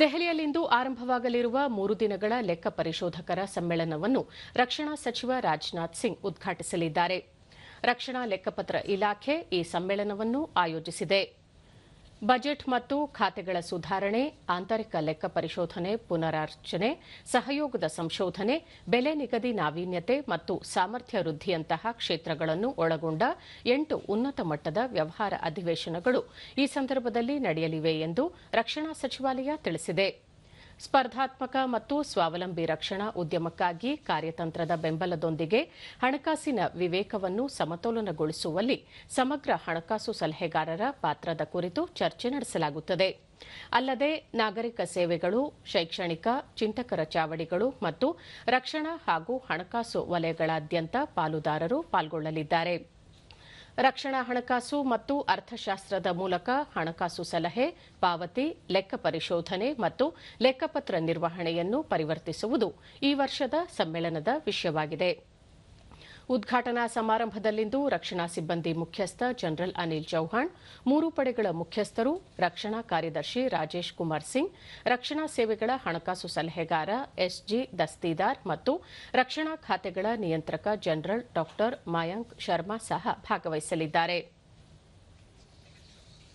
ದೆಹಲಿಯಲ್ಲಿಂದು ಆರಂಭವಾಗಲಿರುವ ಮೂರು ದಿನಗಳ ಲೆಕ್ಕ ಪರಿಶೋಧಕರ ಸಮ್ಮೇಳನವನ್ನು ರಕ್ಷಣಾ ಸಚಿವ ರಾಜನಾಥ್ ಸಿಂಗ್ ಉದ್ಘಾಟಿಸಲಿದ್ದಾರೆ. ರಕ್ಷಣಾ ಲೆಕ್ಕಪತ್ರ ಇಲಾಖೆ ಈ ಸಮ್ಮೇಳನವನ್ನು ಆಯೋಜಿಸಿದೆ. ಬಜೆಟ್ ಮತ್ತು ಖಾತೆಗಳ ಸುಧಾರಣೆ, ಆಂತರಿಕ ಲೆಕ್ಕ ಪರಿಶೋಧನೆ, ಪುನರಾರ್ಚನೆ, ಸಹಯೋಗದ ಸಂಶೋಧನೆ, ಬೆಲೆ ನಿಗದಿ ನಾವೀನ್ಯತೆ ಮತ್ತು ಸಾಮರ್ಥ್ಯ ವೃದ್ಧಿಯಂತಹ ಕ್ಷೇತ್ರಗಳನ್ನು ಒಳಗೊಂಡ ಎಂಟು ಉನ್ನತ ಮಟ್ಟದ ವ್ಯವಹಾರ ಅಧಿವೇಶನಗಳು ಈ ಸಂದರ್ಭದಲ್ಲಿ ನಡೆಯಲಿವೆ ಎಂದು ರಕ್ಷಣಾ ಸಚಿವಾಲಯ ತಿಳಿಸಿದೆ. ಸ್ಪರ್ಧಾತ್ಮಕ ಮತ್ತು ಸ್ವಾವಲಂಬಿ ರಕ್ಷಣಾ ಉದ್ಯಮಕ್ಕಾಗಿ ಕಾರ್ಯತಂತ್ರದ ಬೆಂಬಲದೊಂದಿಗೆ ಹಣಕಾಸಿನ ವಿವೇಕವನ್ನು ಸಮತೋಲನಗೊಳಿಸುವಲ್ಲಿ ಸಮಗ್ರ ಹಣಕಾಸು ಸಲಹೆಗಾರರ ಪಾತ್ರದ ಕುರಿತು ಚರ್ಚೆ ನಡೆಸಲಾಗುತ್ತದೆ. ಅಲ್ಲದೆ ನಾಗರಿಕ ಸೇವೆಗಳು, ಶೈಕ್ಷಣಿಕ, ಚಿಂತಕರ ಚಾವಡಿಗಳು ಮತ್ತು ರಕ್ಷಣಾ ಹಾಗೂ ಹಣಕಾಸು ವಲಯಗಳಾದ್ಯಂತ ಪಾಲುದಾರರು ಪಾಲ್ಗೊಳ್ಳಲಿದ್ದಾರೆ. ರಕ್ಷಣಾ ಹಣಕಾಸು ಮತ್ತು ಅರ್ಥಶಾಸ್ತ್ರದ ಮೂಲಕ ಹಣಕಾಸು ಸಲಹೆ, ಪಾವತಿ, ಲೆಕ್ಕ ಪರಿಶೋಧನೆ ಮತ್ತು ಲೆಕ್ಕಪತ್ರ ನಿರ್ವಹಣೆಯನ್ನು ಪರಿವರ್ತಿಸುವುದು ಈ ವರ್ಷದ ಸಮ್ಮೇಳನದ ವಿಷಯವಾಗಿದೆ. ಉದ್ಘಾಟನಾ ಸಮಾರಂಭದಲ್ಲಿಂದು ರಕ್ಷಣಾ ಸಿಬ್ಬಂದಿ ಮುಖ್ಯಸ್ಥ ಜನರಲ್ ಅನಿಲ್ ಚೌಹಾಣ್, ಮೂರು ಪಡೆಗಳ ಮುಖ್ಯಸ್ಥರು, ರಕ್ಷಣಾ ಕಾರ್ಯದರ್ಶಿ ರಾಜೇಶ್ ಕುಮಾರ್ ಸಿಂಗ್, ರಕ್ಷಣಾ ಸೇವೆಗಳ ಹಣಕಾಸು ಸಲಹೆಗಾರ ಎಸ್ಜಿ ದಸ್ತಿದಾರ್ ಮತ್ತು ರಕ್ಷಣಾ ಖಾತೆಗಳ ನಿಯಂತ್ರಕ ಜನರಲ್ ಡಾ ಮಯಾಂಕ್ ಶರ್ಮಾ ಸಹ ಭಾಗವಹಿಸಲಿದ್ದಾರೆ.